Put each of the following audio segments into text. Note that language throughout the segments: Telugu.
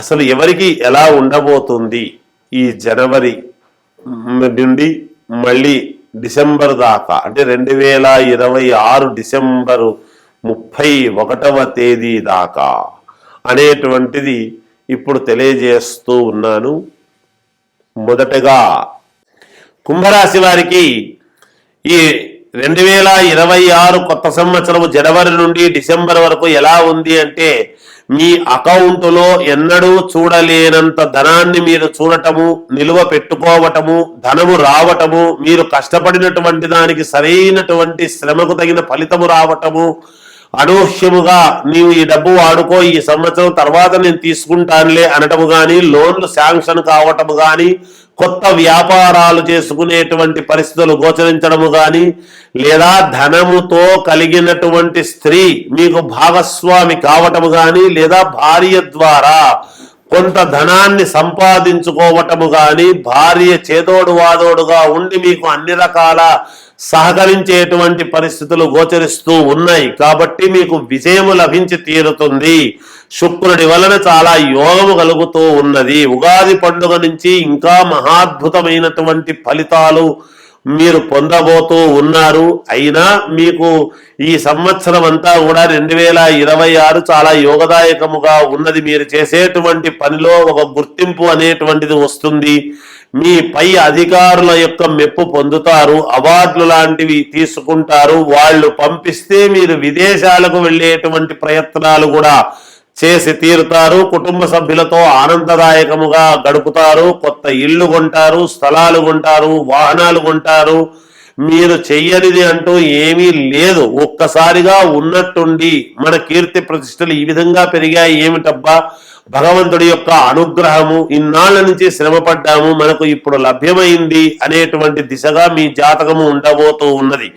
అసలు ఎవరికి ఎలా ఉండబోతుంది ఈ జనవరి నుండి మళ్ళీ డిసెంబర్ దాకా? అంటే రెండు వేల ఇరవై ఆరు డిసెంబరు ముప్పై ఒకటవ తేదీ దాకా అనేటువంటిది ఇప్పుడు తెలియజేస్తూ ఉన్నాను. మొదటగా కుంభరాశి వారికి ఈ రెండు వేల ఇరవై ఆరు కొత్త సంవత్సరము జనవరి నుండి డిసెంబర్ వరకు ఎలా ఉంది అంటే మీ అకౌంటులో ఎన్నడూ చూడలేనంత ధనాన్ని మీరు చూడటము నిలువ పెట్టుకోవటము ధనము రావటము మీరు కష్టపడినటువంటి దానికి సరైనటువంటి శ్రమకు తగిన ఫలితము రావటము అనూహ్యముగా నీవు ఈ డబ్బు వాడుకో ఈ సంవత్సరం తర్వాత నేను తీసుకుంటానులే అనటము గాని లోన్లు శాంక్షన్ కావటము గాని కొత్త వ్యాపారాలు చేసుకునేటువంటి పరిస్థితులు గోచరించడము గాని లేదా ధనముతో కలిగినటువంటి స్త్రీ మీకు భాగస్వామి కావటము గాని లేదా భార్య ద్వారా కొంత ధనాన్ని సంపాదించుకోవటము గాని భార్య చేదోడు వాదోడుగా ఉండి మీకు అన్ని రకాల సహకరించేటువంటి పరిస్థితులు గోచరిస్తూ ఉన్నాయి. కాబట్టి మీకు విజయము లభించి తీరుతుంది. శుక్రుడి వలన చాలా యోగము కలుగుతూ ఉన్నది. ఉగాది పండుగ నుంచి ఇంకా మహాద్భుతమైనటువంటి ఫలితాలు మీరు పొందబోతూ ఉన్నారు. అయినా మీకు ఈ సంవత్సరం అంతా కూడా రెండు వేల ఇరవై ఆరు చాలా యోగదాయకముగా ఉన్నది. మీరు చేసేటువంటి పనిలో ఒక గుర్తింపు అనేటువంటిది వస్తుంది. మీ పై అధికారుల యొక్క మెప్పు పొందుతారు. అవార్డులు లాంటివి తీసుకుంటారు. వాళ్ళు పంపిస్తే మీరు విదేశాలకు వెళ్ళేటువంటి ప్రయత్నాలు కూడా చేసి తీరుతారు కుటుంబ సభ్యులతో ఆనందదాయకముగా గడుపుతారు కొత్త ఇల్లు కొంటారు స్థలాలు కొంటారు వాహనాలు కొంటారు. మీరు చెయ్యనిది అంటూ ఏమీ లేదు. ఒక్కసారిగా ఉన్నట్టుండి మన కీర్తి ప్రతిష్టలు ఈ విధంగా పెరిగాయి. ఏమిటబ్బా? భగవంతుడి యొక్క అనుగ్రహము. ఇన్నాళ్ళ నుంచి శ్రమపడ్డాము. మనకు ఇప్పుడు లభ్యమైంది అనేటువంటి దిశగా మీ జాతకము ఉండబోతూ ఉన్నది.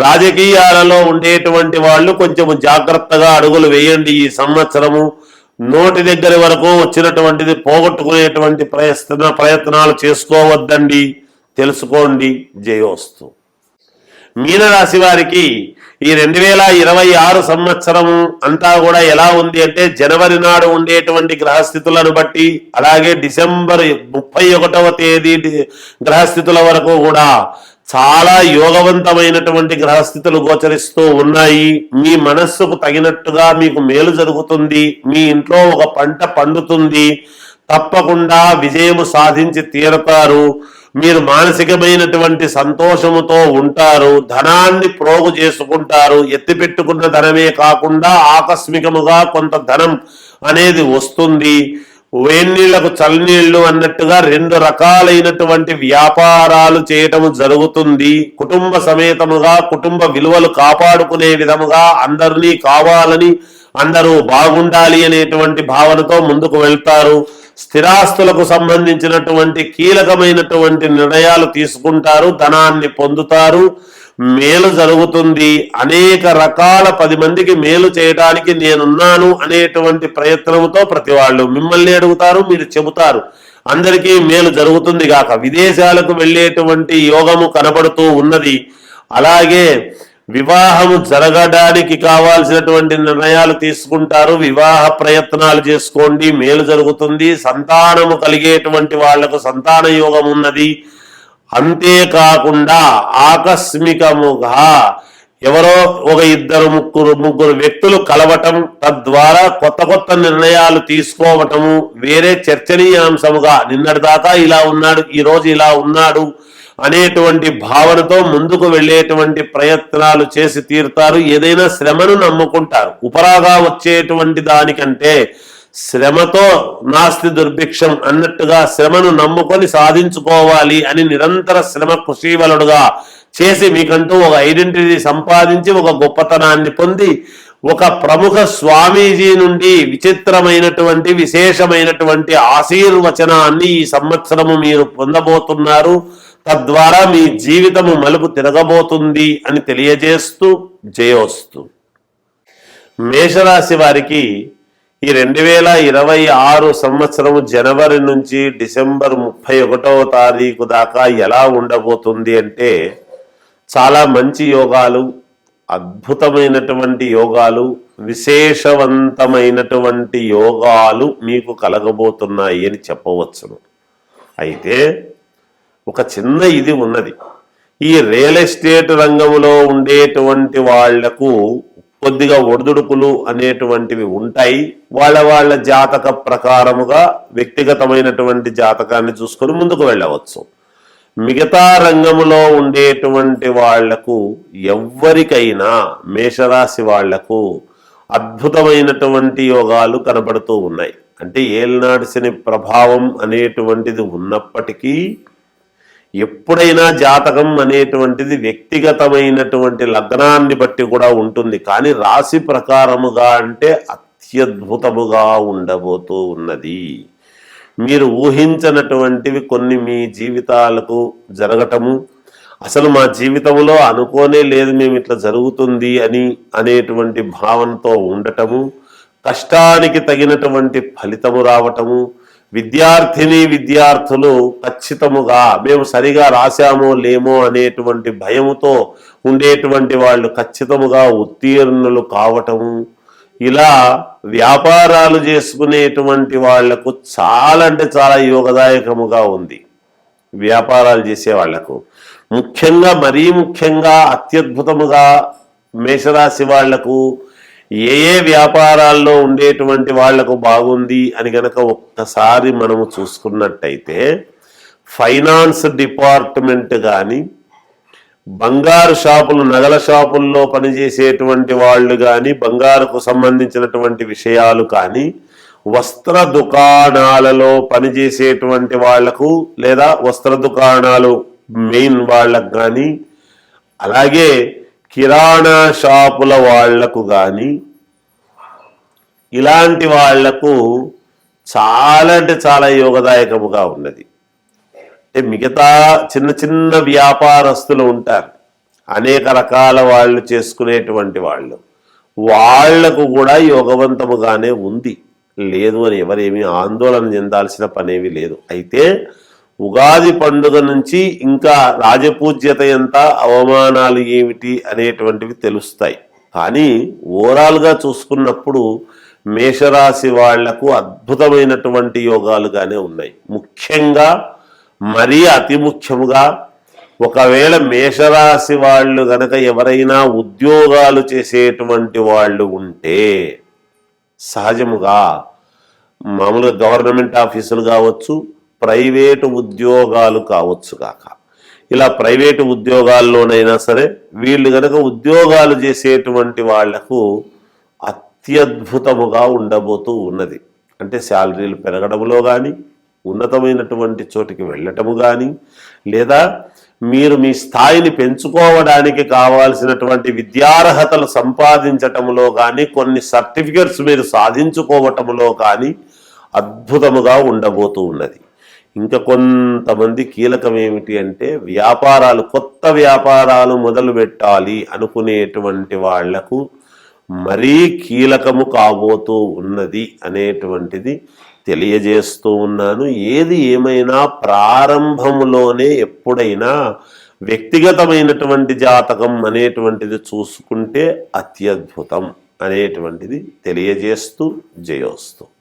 రాజకీయాలలో ఉండేటువంటి వాళ్ళు కొంచెం జాగ్రత్తగా అడుగులు వేయండి ఈ సంవత్సరము. నోటి దగ్గర వరకు వచ్చినటువంటిది పోగొట్టుకునేటువంటి ప్రయత్న ప్రయత్నాలు చేసుకోవద్దండి. తెలుసుకోండి. జయోస్తు. మీనరాశి వారికి ఈ రెండు వేల ఇరవై ఆరు సంవత్సరం అంతా కూడా ఎలా ఉంది అంటే జనవరి నాడు ఉండేటువంటి గ్రహస్థితులను బట్టి అలాగే డిసెంబర్ ముప్పై ఒకటవ తేదీ గ్రహస్థితుల వరకు కూడా చాలా యోగవంతమైనటువంటి గ్రహస్థితులు గోచరిస్తూ ఉన్నాయి. మీ మనస్సుకు తగినట్టుగా మీకు మేలు జరుగుతుంది. మీ ఇంట్లో ఒక పంట పండుతుంది. తప్పకుండా విజయము సాధించి తీరతారు. మీరు మానసికమైనటువంటి సంతోషముతో ఉంటారు. ధనాన్ని ప్రోగు చేసుకుంటారు. ఎత్తిపెట్టుకున్న ధనమే కాకుండా ఆకస్మికముగా కొంత ధనం అనేది వస్తుంది. వేణీళ్ళకు చల్లనీళ్ళు అన్నట్టుగా రెండు రకాలైనటువంటి వ్యాపారాలు చేయటము జరుగుతుంది. కుటుంబ సమేతముగా కుటుంబ విలువలు కాపాడుకునే విధముగా అందరినీ కావాలని అందరూ బాగుండాలి అనేటువంటి భావనతో ముందుకు వెళ్తారు. స్థిరాస్తులకు సంబంధించినటువంటి కీలకమైనటువంటి నిర్ణయాలు తీసుకుంటారు ధనాన్ని పొందుతారు మేలు జరుగుతుంది. అనేక రకాల పది మందికి మేలు చేయడానికి నేనున్నాను అనేటువంటి ప్రయత్నంతో ప్రతి వాళ్ళు మిమ్మల్ని అడుగుతారు మీరు చెబుతారు. అందరికీ మేలు జరుగుతుంది గాక. విదేశాలకు వెళ్ళేటువంటి యోగము కనబడుతూ ఉన్నది. అలాగే వివాహము జరగడానికి కావాల్సినటువంటి నిర్ణయాలు తీసుకుంటారు. వివాహ ప్రయత్నాలు చేసుకోండి. మేలు జరుగుతుంది. సంతానము కలిగేటువంటి వాళ్ళకు సంతాన యోగం ఉన్నది. అంతేకాకుండా ఆకస్మికముగా ఎవరో ఒక ఇద్దరు ముగ్గురు ముగ్గురు వ్యక్తులు కలవటం తద్వారా కొత్త కొత్త నిర్ణయాలు తీసుకోవటము వేరే చర్చనీయాంశముగా నిన్నటిదాకా ఇలా ఉన్నాడు ఈరోజు ఇలా ఉన్నాడు అనేటువంటి భావనతో ముందుకు వెళ్ళేటువంటి ప్రయత్నాలు చేసి తీరుతారు. ఏదైనా శ్రమను నమ్ముకుంటారు. ఉపరాగా వచ్చేటువంటి దానికంటే శ్రమతో నాస్తి దుర్భిక్షం అన్నట్టుగా శ్రమను నమ్ముకొని సాధించుకోవాలి అని నిరంతర శ్రమ కృషివలుడుగా చేసి మీకంటూ ఒక ఐడెంటిటీ సంపాదించి ఒక గొప్పతనాన్ని పొంది ఒక ప్రముఖ స్వామీజీ నుండి విచిత్రమైనటువంటి విశేషమైనటువంటి ఆశీర్వచనాన్ని ఈ సంవత్సరము మీరు పొందబోతున్నారు. తద్వారా మీ జీవితము మలుపు తిరగబోతుంది అని తెలియజేస్తూ జయోస్తు. మేషరాశి వారికి ఈ రెండు వేల ఇరవై ఆరు సంవత్సరము జనవరి నుంచి డిసెంబర్ ముప్పై ఒకటవ తారీఖు దాకా ఎలా ఉండబోతుంది అంటే చాలా మంచి యోగాలు అద్భుతమైనటువంటి యోగాలు విశేషవంతమైనటువంటి యోగాలు మీకు కలగబోతున్నాయి అని చెప్పవచ్చును. అయితే ఒక చిన్న ఇది ఉన్నది. ఈ రియల్ ఎస్టేట్ రంగంలో ఉండేటువంటి వాళ్ళకు కొద్దిగా ఒడిదుడుకులు అనేటువంటివి ఉంటాయి. వాళ్ళ వాళ్ళ జాతక ప్రకారముగా వ్యక్తిగతమైనటువంటి జాతకాన్ని చూసుకొని ముందుకు వెళ్ళవచ్చు. మిగతా రంగంలో ఉండేటువంటి వాళ్ళకు ఎవ్వరికైనా మేషరాశి వాళ్ళకు అద్భుతమైనటువంటి యోగాలు కనబడుతూ ఉన్నాయి. అంటే ఏలినాడు శని ప్రభావం అనేటువంటిది ఉన్నప్పటికీ ఎప్పుడైనా జాతకం అనేటువంటిది వ్యక్తిగతమైనటువంటి లగ్నాన్ని బట్టి కూడా ఉంటుంది. కానీ రాశి ప్రకారముగా అంటే అత్యద్భుతముగా ఉండబోతూ ఉన్నది. మీరు ఊహించినటువంటివి కొన్ని మీ జీవితాలకు జరగటము అసలు మా జీవితంలో అనుకోనే లేదు మేము ఇట్లా జరుగుతుంది అని అనేటువంటి భావనతో ఉండటము కష్టానికి తగినటువంటి ఫలితము రావటము విద్యార్థిని విద్యార్థులు ఖచ్చితముగా మేము సరిగా రాశామో లేమో అనేటువంటి భయముతో ఉండేటువంటి వాళ్ళు ఖచ్చితముగా ఉత్తీర్ణులు కావటము. ఇలా వ్యాపారాలు చేసుకునేటువంటి వాళ్ళకు చాలా అంటే చాలా యోగదాయకముగా ఉంది. వ్యాపారాలు చేసే వాళ్ళకు. ముఖ్యంగా మరీ ముఖ్యంగా అత్యద్భుతముగా మేషరాశి వాళ్ళకు ఏ ఏ వ్యాపారాల్లో ఉండేటువంటి వాళ్ళకు బాగుంది అని గనక ఒక్కసారి మనము చూసుకున్నట్టయితే ఫైనాన్స్ డిపార్ట్మెంట్ కానీ బంగారు షాపులు నగల షాపుల్లో పనిచేసేటువంటి వాళ్ళు కానీ బంగారుకు సంబంధించినటువంటి విషయాలు కానీ వస్త్ర దుకాణాలలో పనిచేసేటువంటి వాళ్ళకు లేదా వస్త్ర దుకాణాలు మెయిన్ వాళ్ళకు కానీ అలాగే కిరాణా షాపుల వాళ్ళకు కానీ ఇలాంటి వాళ్ళకు చాలా అంటే చాలా యోగదాయకముగా ఉన్నది. అంటే మిగతా చిన్న చిన్న వ్యాపారస్తులు ఉంటారు. అనేక రకాల వాళ్ళు చేసుకునేటువంటి వాళ్ళు. వాళ్ళకు కూడా యోగవంతముగానే ఉంది. లేదు అని ఎవరేమీ ఆందోళన చెందాల్సిన పనేవి లేదు. అయితే ఉగాది పండుగ నుంచి ఇంకా రాజపూజ్యత ఎంత అవమానాలు ఏమిటి అనేటువంటివి తెలుస్తాయి. కానీ ఓవరాల్గా చూసుకున్నప్పుడు మేషరాశి వాళ్ళకు అద్భుతమైనటువంటి యోగాలుగానే ఉన్నాయి. ముఖ్యంగా మరీ అతి ముఖ్యముగా ఒకవేళ మేషరాశి వాళ్ళు గనక ఎవరైనా ఉద్యోగాలు చేసేటువంటి వాళ్ళు ఉంటే సహజముగా మామూలుగా గవర్నమెంట్ ఆఫీసులు కావచ్చు ప్రైవేటు ఉద్యోగాలు కావచ్చు కాక ఇలా ప్రైవేటు ఉద్యోగాల్లోనైనా సరే వీళ్ళు కనుక ఉద్యోగాలు చేసేటువంటి వాళ్ళకు అత్యద్భుతముగా ఉండబోతూ ఉన్నది. అంటే శాలరీలు పెరగడంలో కానీ ఉన్నతమైనటువంటి చోటికి వెళ్ళటము కానీ లేదా మీరు మీ స్థాయిని పెంచుకోవడానికి కావాల్సినటువంటి విద్యార్హతలు సంపాదించటంలో కానీ కొన్ని సర్టిఫికెట్స్ మీరు సాధించుకోవటంలో కానీ అద్భుతముగా ఉండబోతూ ఉన్నది. ఇంకా కొంతమంది కీలకం ఏమిటి అంటే వ్యాపారాలు కొత్త వ్యాపారాలు మొదలు పెట్టాలి అనుకునేటువంటి వాళ్ళకు మరీ కీలకము కాబోతూ ఉన్నది అనేటువంటిది తెలియజేస్తూ ఉన్నాను. ఏది ఏమైనా ప్రారంభములోనే ఎప్పుడైనా వ్యక్తిగతమైనటువంటి జాతకం అనేటువంటిది చూసుకుంటే అత్యద్భుతం అనేటువంటిది తెలియజేస్తూ జయోస్తూ.